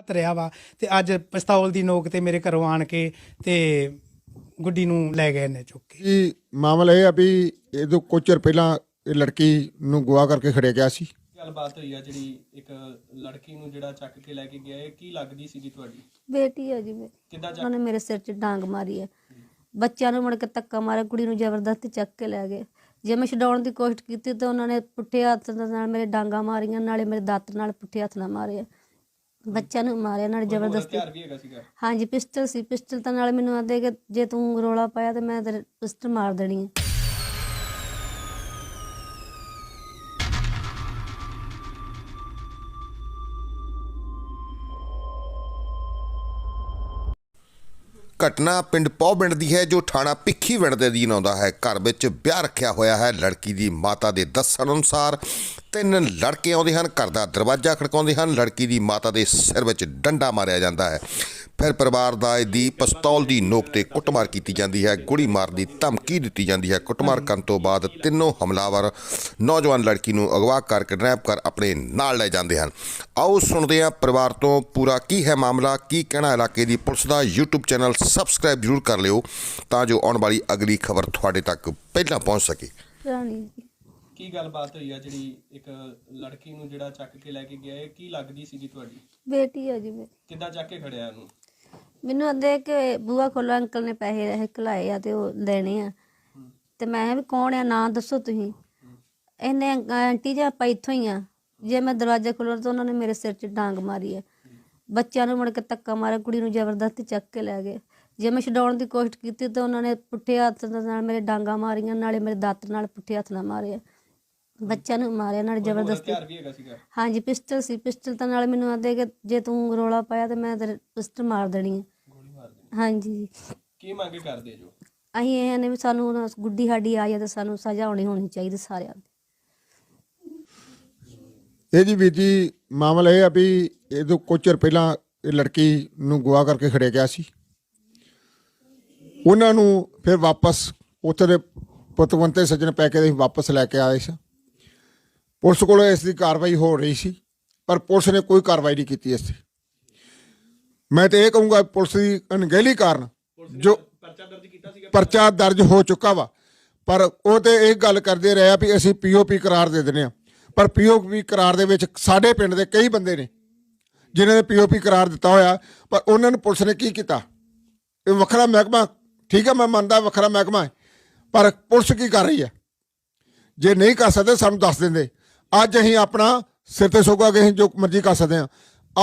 ਵਿਆਹ ਰਿਹਾ ਵਾ ਤੇ ਅੱਜ ਪਿਸਤੌਲ ਦੀ ਨੋਕ ਤੇ ਮੇਰੇ ਘਰੋਂ ਆਣ ਕੇ ਤੇ ਗੁੱਡੀ ਨੂੰ ਲੈ ਗਏ ਨੇ ਚੁੱਕ ਕੇ। ਜੀ ਮਾਮਲਾ ਇਹ ਆ ਵੀ ਇਹ ਤੋਂ ਕੁਝ ਚਿਰ ਪਹਿਲਾਂ ਇਹ ਲੜਕੀ ਨੂੰ ਗਵਾ ਕਰਕੇ ਖੜਿਆ ਗਿਆ ਸੀ। ਗੱਲਬਾਤ ਹੋਈ ਆ ਜਿਹੜੀ ਇੱਕ ਲੜਕੀ ਨੂੰ ਜਿਹੜਾ ਚੱਕ ਕੇ ਲੈ ਕੇ ਗਿਆ ਇਹ ਕੀ ਲੱਗਦੀ ਸੀਗੀ ਤੁਹਾਡੀ? ਬੇਟੀ ਹੈ ਜੀ ਮੇਰੀ। ਕਿੱਦਾਂ ਚੱਕ ਉਹਨਾਂ ਨੇ ਮੇਰੇ ਸਿਰ 'ਚ ਡਾਂਗ ਮਾਰੀ ਹੈ ਬੱਚਿਆਂ ਨੂੰ ਮੁੜ ਕੇ ਧੱਕਾ ਮਾਰਿਆ ਕੁੜੀ ਨੂੰ ਜ਼ਬਰਦਸਤੀ ਚੱਕ ਕੇ ਲੈ ਗਏ। ਜੇ ਮੈਂ ਛਡਾਉਣ ਦੀ ਕੋਸ਼ਿਸ਼ ਕੀਤੀ ਤਾਂ ਉਹਨਾਂ ਨੇ ਪੁੱਠੇ ਹੱਥ ਨਾਲ ਮੇਰੇ ਡਾਂਗਾ ਮਾਰੀਆਂ ਨਾਲੇ ਮੇਰੇ ਦਾਤ ਨਾਲ ਪੁੱਠੇ ਹੱਥ ਨਾਲ ਮਾਰੇ ਬੱਚਿਆਂ ਨੂੰ ਮਾਰਿਆ ਨਾਲੇ ਜ਼ਬਰਦਸਤੀ। ਹਥਿਆਰ ਵੀ ਹੈਗਾ ਸੀਗਾ? ਹਾਂਜੀ ਪਿਸਟਲ ਸੀ ਪਿਸਟਲ ਤਾਂ ਨਾਲੇ ਮੈਨੂੰ ਆਂਦੇ ਕਿ ਜੇ ਤੂੰ ਰੋਲਾ ਪਾਇਆ ਤੇ ਮੈਂ ਤੇਰੇ ਪਿਸਟਲ ਮਾਰ ਦੇਣੀ ਹੈ ਘਟਨਾ ਪਿੰਡ ਪੌਬਿੰਡ ਦੀ ਹੈ, ਜੋ ਥਾਣਾ ਭਿੱਖੀਵਿੰਡ ਦੇ ਅਧੀਨ ਆਉਂਦਾ ਹੈ। ਘਰ ਵਿੱਚ ਵਿਆਹ ਰੱਖਿਆ ਹੋਇਆ ਹੈ। ਲੜਕੀ ਦੀ ਮਾਤਾ ਦੇ ਦੱਸਣ ਅਨੁਸਾਰ ਤਿੰਨ ਲੜਕੇ ਆਉਂਦੇ ਹਨ। ਘਰ ਦਾ ਦਰਵਾਜ਼ਾ ਖੜਕਾਉਂਦੇ ਹਨ। ਲੜਕੀ ਦੀ ਮਾਤਾ ਦੇ ਸਿਰ ਵਿੱਚ ਡੰਡਾ ਮਾਰਿਆ ਜਾਂਦਾ ਹੈ। ਫਿਰ ਪਰਿਵਾਰ ਦਾ ਦੀ ਪਿਸਤੌਲ ਦੀ ਨੋਕ ਤੇ ਕੁੱਟਮਾਰ ਕੀਤੀ ਜਾਂਦੀ ਹੈ। ਗੋਲੀ ਮਾਰਨ ਦੀ ਧਮਕੀ ਦਿੱਤੀ ਜਾਂਦੀ ਹੈ। ਕੁੱਟਮਾਰ ਕਰਨ ਤੋਂ ਬਾਅਦ ਤਿੰਨੋਂ ਹਮਲਾਵਰ ਨੌਜਵਾਨ ਲੜਕੀ ਨੂੰ ਅਗਵਾ ਕਰ ਕਿਡਨੈਪ ਕਰ ਆਪਣੇ ਨਾਲ ਲੈ ਜਾਂਦੇ ਹਨ। ਆਓ ਸੁਣਦੇ ਹਾਂ ਪਰਿਵਾਰ ਤੋਂ ਪੂਰਾ ਕੀ ਹੈ ਮਾਮਲਾ ਕੀ ਕਹਿਣਾ ਇਲਾਕੇ ਦੀ ਪੁਲਿਸ ਦਾ। YouTube ਚੈਨਲ ਸਬਸਕ੍ਰਾਈਬ ਜ਼ਰੂਰ ਕਰ ਲਿਓ ਤਾਂ ਜੋ ਆਉਣ ਵਾਲੀ ਅਗਲੀ ਖਬਰ ਤੁਹਾਡੇ ਤੱਕ ਪਹਿਲਾਂ ਪਹੁੰਚ ਸਕੇ। ਰਾਣੀ ਜੀ। ਕੀ ਗੱਲਬਾਤ ਹੋਈ ਆ ਜਿਹੜੀ ਇੱਕ ਲੜਕੀ ਨੂੰ ਜਿਹੜਾ ਚੱਕ ਕੇ ਲੈ ਕੇ ਗਿਆ ਇਹ ਕੀ ਲੱਗਦੀ ਸੀਗੀ ਤੁਹਾਡੀ? ਬੇਟੀ ਹੈ ਜੀ ਮੇਰੀ ਕਿੱਦਾਂ ਚੱਕ ਕੇ ਖੜਿਆ ਇਹਨੂੰ ਮੈਨੂੰ ਆਂਦੇ ਕਿ ਬੂਆ ਖੋਲੋ ਅੰਕਲ ਨੇ ਪੈਸੇ ਕਲਾਏ ਆ ਤੇ ਉਹ ਲੈਣੇ ਆ। ਤੇ ਮੈਂ ਕਿਹਾ ਵੀ ਕੌਣ ਆ? ਨਾਂ ਦੱਸੋ ਤੁਸੀਂ। ਇਹਨੇ ਅੰਕ- ਆਂਟੀ ਜੀ ਆਪਾਂ ਇੱਥੋਂ ਹੀ ਆ। ਜੇ ਮੈਂ ਦਰਵਾਜ਼ਾ ਖੋਲ੍ਹਿਆ ਤਾਂ ਉਹਨਾਂ ਨੇ ਮੇਰੇ ਸਿਰ 'ਚ ਡਾਂਗ ਮਾਰੀ ਹੈ ਬੱਚਿਆਂ ਨੂੰ ਮੁੜ ਕੇ ਧੱਕਾ ਮਾਰਿਆ ਕੁੜੀ ਨੂੰ ਜ਼ਬਰਦਸਤੀ ਚੱਕ ਕੇ ਲੈ ਗਏ। ਜੇ ਮੈਂ ਛਡਾਉਣ ਦੀ ਕੋਸ਼ਿਸ਼ ਕੀਤੀ ਤਾਂ ਉਹਨਾਂ ਨੇ ਪੁੱਠੇ ਹੱਥ ਦੇ ਨਾਲ ਮੇਰੇ ਡਾਂਗਾ ਮਾਰੀਆਂ ਨਾਲੇ ਮੇਰੇ ਦਾਤ ਨਾਲ ਪੁੱਠੇ ਹੱਥ ਨਾਲ ਮਾਰੇ ਬੱਚਿਆਂ ਨੂੰ ਮਾਰਿਆ ਨਾਲੇ ਜ਼ਬਰਦਸਤੀ। ਹਥਿਆਰ ਵੀ ਹੈਗਾ ਸੀਗਾ। ਹਾਂਜੀ ਪਿਸਟਲ ਸੀ। ਪਿਸਟਲ ਤਾਂ ਨਾਲੇ ਮੈਨੂੰ ਆਂਦੇ ਕਿ ਜੇ ਤੂੰ ਰੋਲਾ ਪਾਇਆ ਤੇ ਮੈਂ ਤੇਰੇ ਪਿਸਟਲ ਮਾਰ ਦੇਣੀ ਹੈ ਹਾਂਜੀ। ਕੀ ਮੰਗ ਕਰਦੇ ਜੋ? ਅਸੀਂ ਇਹ ਨੇ ਵੀ ਸਾਨੂੰ ਨਾ ਗੁੱਡੀ ਸਾਡੀ ਆ ਜਾਏ ਤੇ ਸਾਨੂੰ ਸਜ਼ਾ ਹੋਣੀ ਹੋਣੀ ਚਾਹੀਦੀ ਸਾਰਿਆਂ ਦੀ। ਇਹ ਜੀ ਵੀਰ ਜੀ ਮਾਮਲਾ ਇਹ ਆ ਵੀ ਇਹ ਤੋਂ ਕੁਝ ਚਿਰ ਪਹਿਲਾਂ ਇਹ ਲੜਕੀ ਨੂੰ ਗਵਾ ਕਰਕੇ ਖੜਿਆ ਗਿਆ ਸੀ। ਉਹਨਾਂ ਨੂੰ ਫਿਰ ਵਾਪਸ ਉੱਥੇ ਦੇ ਪਤਵੰਤੇ ਸੱਜਣ ਪੈ ਕੇ ਵਾਪਸ ਲੈ ਕੇ ਆਏ ਸੀ। ਪੁਲਿਸ ਕੋਲ ਇਸ ਦੀ ਕਾਰਵਾਈ ਹੋ ਰਹੀ ਸੀ ਪਰ ਪੁਲਿਸ ਨੇ ਕੋਈ ਕਾਰਵਾਈ ਨਹੀਂ ਕੀਤੀ ਇਸ ਤੇ ਮੈਂ ਤੇ ਇਹ ਕਹੂੰਗਾ ਪੁਲਿਸ ਦੀ ਅਣਗਹਿਲੀ ਕਾਰਨ ਜੋ ਪਰਚਾ ਦਰਜ ਕੀਤਾ ਸੀਗਾ ਪਰਚਾ ਦਰਜ ਹੋ ਚੁੱਕਾ ਵਾ। ਪਰ ਉਹ ਤੇ ਇਹ ਗੱਲ ਕਰਦੇ ਰਹੇ ਆ ਵੀ ਅਸੀਂ ਪੀਓਪੀ ਕਰਾਰ ਦੇ ਦਿੰਦੇ ਆ। ਪਰ ਪੀਓਪੀ ਕਰਾਰ ਦੇ ਵਿੱਚ ਸਾਡੇ ਪਿੰਡ ਦੇ ਕਈ ਬੰਦੇ ਨੇ ਜਿਨ੍ਹਾਂ ਨੇ ਪੀਓਪੀ ਕਰਾਰ ਦਿੱਤਾ ਹੋਇਆ। ਪਰ ਉਹਨਾਂ ਨੂੰ ਪੁਲਿਸ ਨੇ ਕੀ ਕੀਤਾ? ਇਹ ਵੱਖਰਾ ਮਹਿਕਮਾ ਠੀਕ ਹੈ ਮੈਂ ਮੰਨਦਾ ਵੱਖਰਾ ਮਹਿਕਮਾ ਹੈ। ਪਰ ਪੁਲਿਸ ਕੀ ਕਰ ਰਹੀ ਹੈ? ਜੇ ਨਹੀਂ ਕਰ ਸਕਦੇ ਸਾਨੂੰ ਦੱਸ ਦਿੰਦੇ। ਅੱਜ ਅਸੀਂ ਆਪਣਾ ਸਿਰ ਤੇ ਸੋਗਾ ਕੇ ਅਸੀਂ ਜੋ ਮਰਜ਼ੀ ਕਰ ਸਕਦੇ ਹਾਂ।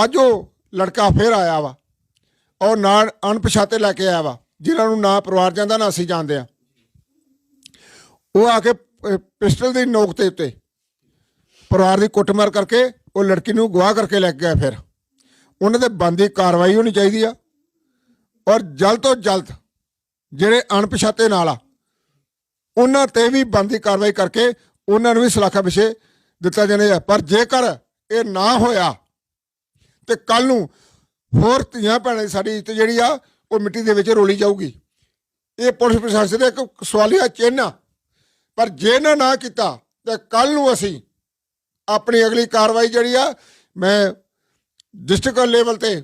ਅੱਜ ਉਹ ਲੜਕਾ ਫੇਰ ਆਇਆ ਵਾ। ਔਰ ਨਾ ਅਣਪਛਾਤੇ ਲੈ ਕੇ ਆਇਆ ਵਾ, ਜਿਨ੍ਹਾਂ ਨੂੰ ਨਾ ਪਰਿਵਾਰ ਜਾਂਦਾ, ਨਾ ਅਸੀਂ ਜਾਣਦੇ ਆ ਉਹ ਆ ਕੇ ਪਿਸਟਲ ਦੀ ਨੋਕ ਤੇ ਉੱਤੇ ਪਰਿਵਾਰ ਦੀ ਕੁੱਟਮਾਰ ਕਰਕੇ ਉਹ ਲੜਕੀ ਨੂੰ ਗਵਾਹ ਕਰਕੇ ਲੈ ਕੇ ਗਿਆ ਫਿਰ। ਉਹਨਾਂ ਦੇ ਬੰਦੀ ਕਾਰਵਾਈ ਹੋਣੀ ਚਾਹੀਦੀ ਆ। ਔਰ ਜਲਦ ਤੋਂ ਜਲਦ ਜਿਹੜੇ ਅਣਪਛਾਤੇ ਨਾਲ ਆ, ਉਹਨਾਂ ਤੇ ਵੀ ਬੰਦੀ ਕਾਰਵਾਈ ਕਰਕੇ ਉਹਨਾਂ ਨੂੰ ਵੀ ਸਲਾਖਾ ਵਿਸ਼ੇ ਦਿੱਤਾ ਜਾਣਾ ਹੈ ਪਰ ਜੇਕਰ ਇਹ ਨਾ ਹੋਇਆ ਤੇ ਕੱਲ ਨੂੰ ਹੋਰ ਧੀਆਂ ਭੈਣਾਂ ਦੀ ਸਾਡੀ ਇੱਜ਼ਤ ਜਿਹੜੀ ਆ, ਉਹ ਮਿੱਟੀ ਦੇ ਵਿੱਚ ਰੋਲੀ ਜਾਊਗੀ। ਇਹ ਪੁਲਿਸ ਪ੍ਰਸ਼ਾਸਨ ਦਾ ਇੱਕ ਸਵਾਲੀਆ ਚਿੰਨ੍ਹ ਆ। ਪਰ ਜੇ ਇਹਨਾਂ ਨਾ ਕੀਤਾ, ਤੇ ਕੱਲ ਨੂੰ ਅਸੀਂ ਆਪਣੀ ਅਗਲੀ ਕਾਰਵਾਈ ਜਿਹੜੀ ਆ, ਮੈਂ ਡਿਸਟ੍ਰਿਕਟ ਲੈਵਲ ਤੇ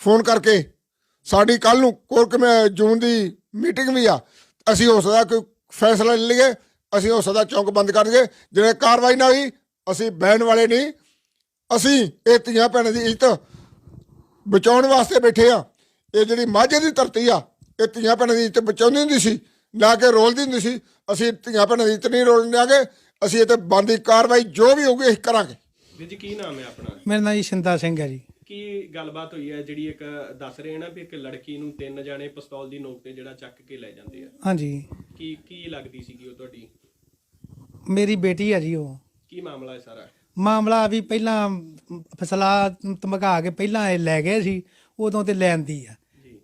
ਫੋਨ ਕਰਕੇ ਸਾਡੀ ਕੱਲ ਨੂੰ ਕੋਰ ਕਮੇ ਜੂਨ ਦੀ ਮੀਟਿੰਗ ਵੀ ਆ, ਅਸੀਂ ਹੋ ਸਕਦਾ ਕੋਈ ਫੈਸਲਾ ਲੈ ਲਈਏ, ਅਸੀਂ ਹੋ ਸਕਦਾ ਚੌਂਕ ਬੰਦ ਕਰ ਦਈਏ, ਜਿਹੜੇ ਕਾਰਵਾਈ ਨਾ ਹੋਈ, ਅਸੀਂ ਬਹਿਣ ਵਾਲੇ ਨਹੀਂ। ਅਸੀਂ ਇਹ ਧੀਆਂ ਭੈਣਾਂ ਦੀ ਇੱਜ਼ਤ ਬਚਾਉਣ ਵਾਸਤੇ ਬੈਠੇ ਆ ਇਹ ਜਿਹੜੀ ਮਾਝੇ ਦੀ ਧਰਤੀ ਆ ਇਹ ਧੀਆਂ ਭੈਣਾਂ ਦੀ ਇੱਜ਼ਤ ਬਚਾਉਂਦੀ ਹੁੰਦੀ ਸੀ ਨਾ ਕਿ ਰੋਲਦੀ ਹੁੰਦੀ ਸੀ। ਅਸੀਂ ਧੀਆਂ ਭੈਣਾਂ ਦੀ ਇੱਜ਼ਤ ਨਹੀਂ ਰੋਲਣ ਦਿਆਂਗੇ। ਅਸੀਂ ਇਹ ਤੇ ਬੰਦੀ ਕਾਰਵਾਈ ਜੋ ਵੀ ਹੋਊਗੀ ਅਸੀਂ ਕਰਾਂਗੇ। ਵੀਰ ਜੀ ਕੀ ਨਾਮ ਹੈ ਆਪਣਾ? ਮੇਰਾ ਨਾਂ ਜੀ ਸ਼ਿੰਦਾ ਸਿੰਘ ਹੈ ਜੀ। ਕੀ ਗੱਲਬਾਤ ਹੋਈ ਹੈ? ਜਿਹੜੀ ਇੱਕ ਦੱਸ ਰਹੇ ਨਾ ਵੀ ਇੱਕ ਲੜਕੀ ਨੂੰ ਤਿੰਨ ਜਾਣੇ ਪਿਸਤੌਲ ਦੀ ਨੋਕ ਤੇ ਜਿਹੜਾ ਚੱਕ ਕੇ ਲੈ ਜਾਂਦੇ ਆ। ਹਾਂਜੀ। ਕੀ ਕੀ ਲੱਗਦੀ ਸੀਗੀ ਉਹ ਤੁਹਾਡੀ? ਮੇਰੀ ਬੇਟੀ ਹੈ ਜੀ ਉਹ। ਕੀ ਮਾਮਲਾ ਹੈ ਸਾਰਾ? ਮਾਮਲਾ ਵੀ ਪਹਿਲਾਂ ਫਸਲਾ ਧਮਕਾ ਕੇ ਪਹਿਲਾਂ ਇਹ ਲੈ ਗਏ ਸੀ ਉਦੋਂ ਤੇ ਲੈਂਦੀ ਆ।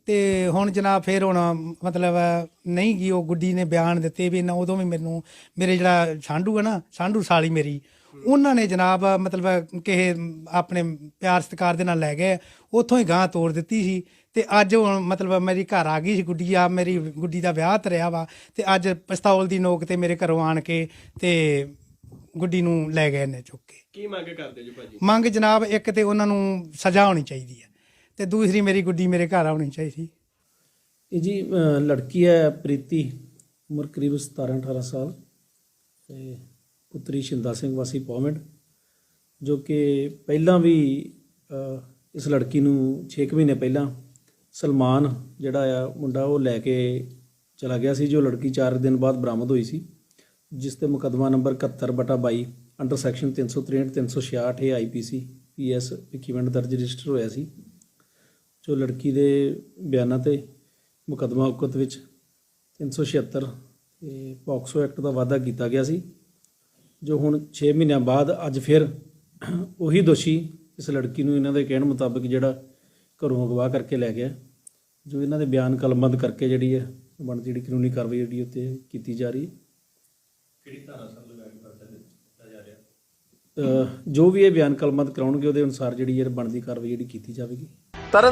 ਤੇ ਹੁਣ ਜਨਾਬ ਫੇਰ ਹੁਣ ਮਤਲਬ ਨਹੀਂ ਗਈ ਉਹ ਗੁੱਡੀ ਨੇ ਬਿਆਨ ਦਿੱਤੇ ਵੀ ਨਾ ਉਦੋਂ ਵੀ ਮੈਨੂੰ ਮੇਰੇ ਜਿਹੜਾ ਸਾਂਢੂ ਹੈ ਨਾ ਸਾਂਢੂ ਸਾਲੀ ਮੇਰੀ ਉਹਨਾਂ ਨੇ ਜਨਾਬ ਮਤਲਬ ਕਿਸੇ ਆਪਣੇ ਪਿਆਰ ਸਤਿਕਾਰ ਦੇ ਨਾਲ ਲੈ ਗਏ ਉੱਥੋਂ ਹੀ ਗਾਂ ਤੋੜ ਦਿੱਤੀ ਸੀ। ਤੇ ਅੱਜ ਹੁਣ ਮਤਲਬ ਮੇਰੀ ਘਰ ਆ ਗਈ ਸੀ ਗੁੱਡੀ ਆ ਮੇਰੀ ਗੁੱਡੀ ਦਾ ਵਿਆਹ ਤਰਿਆ ਵਾ ਤੇ ਅੱਜ ਪਿਸਤੌਲ ਦੀ ਨੋਕ ਤੇ ਮੇਰੇ ਘਰੋਂ ਆਣ ਕੇ ਤੇ ਗੁੱਡੀ ਨੂੰ ਲੈ ਗਏ ਨੇ ਚੁੱਕ ਕੇ। ਕੀ ਮੰਗ ਕਰਦੇ ਜੋ ਭਾਜੀ? ਮੰਗ ਜਨਾਬ ਇੱਕ ਤੇ ਉਹਨਾਂ ਨੂੰ ਸਜ਼ਾ ਹੋਣੀ ਚਾਹੀਦੀ ਹੈ ਤੇ ਦੂਸਰੀ ਮੇਰੀ ਗੁੱਡੀ ਮੇਰੇ ਘਰ ਆਉਣੀ ਚਾਹੀਦੀ। ਇਹ ਜੀ ਲੜਕੀ ਹੈ ਪ੍ਰੀਤੀ ਉਮਰ ਕਰੀਬ 17 18 ਸਾਲ ਤੇ ਪੁੱਤਰੀ ਸ਼ਿੰਦਾ ਸਿੰਘ ਵਾਸੀ ਪੌਮਿੰਡ ਜੋ ਕਿ ਪਹਿਲਾਂ ਵੀ ਇਸ ਲੜਕੀ ਨੂੰ 6 ਮਹੀਨੇ ਪਹਿਲਾਂ ਸਲਮਾਨ ਜਿਹੜਾ ਆ ਮੁੰਡਾ ਉਹ ਲੈ ਕੇ ਚਲਾ ਗਿਆ ਸੀ ਜੋ ਲੜਕੀ 4 ਦਿਨ ਬਾਅਦ ਬਰਾਮਦ ਹੋਈ ਸੀ। ਜਿਸ ਤੇ ਮੁਕੱਦਮਾ ਨੰਬਰ 71 ਬਟਾ 22 under section 363 366 A IPC PS ਇਕਵੈਂਟ ਦਰਜ ਰਜਿਸਟਰ ਹੋਇਆ ਸੀ, ਜੋ ਲੜਕੀ ਦੇ ਬਿਆਨਾਂ ਤੇ ਮੁਕੱਦਮਾ ਹੁਕਤ ਵਿੱਚ 376 ਤੇ ਪੌਕਸੋ ਐਕਟ ਦਾ ਵਾਅਦਾ ਕੀਤਾ ਗਿਆ ਸੀ, ਜੋ ਹੁਣ 6 ਮਹੀਨਿਆਂ ਬਾਅਦ ਅੱਜ ਫਿਰ ਉਹੀ ਦੋਸ਼ੀ ਇਸ ਲੜਕੀ ਨੂੰ ਇਹਨਾਂ ਦੇ ਕਹਿਣ ਮੁਤਾਬਕ ਜਿਹੜਾ ਘਰੋਂ ਅਗਵਾ ਕਰਕੇ ਲੈ ਗਿਆ, ਜੋ ਇਹਨਾਂ ਦੇ ਬਿਆਨ ਕਲਮਬੰਦ ਕਰਕੇ ਜਿਹੜੀ ਹੈ, ਬਣਦੀ ਜਿਹੜੀ ਕਾਨੂੰਨੀ ਕਾਰਵਾਈ ਜਿਹੜੀ ਉੱਤੇ ਕੀਤੀ ਜਾ ਰਹੀ ਹੈ। ਕਿਹੜੀ ਧਾਰਾ ਸਰ ਲਗਾ ਕੇ ਪਰਚਾ ਦਿੱਤਾ ਜਾ ਰਿਹਾ? ਅਹ ਜੋ ਵੀ ਇਹ ਬਿਆਨ ਕਲਮਬੰਦ ਕਰਾਉਣਗੇ ਉਹਦੇ ਅਨੁਸਾਰ ਜਿਹੜੀ ਹੈ ਬਣਦੀ ਕਾਰਵਾਈ ਜਿਹੜੀ ਕੀਤੀ ਜਾਵੇਗੀ। ਤਰਨ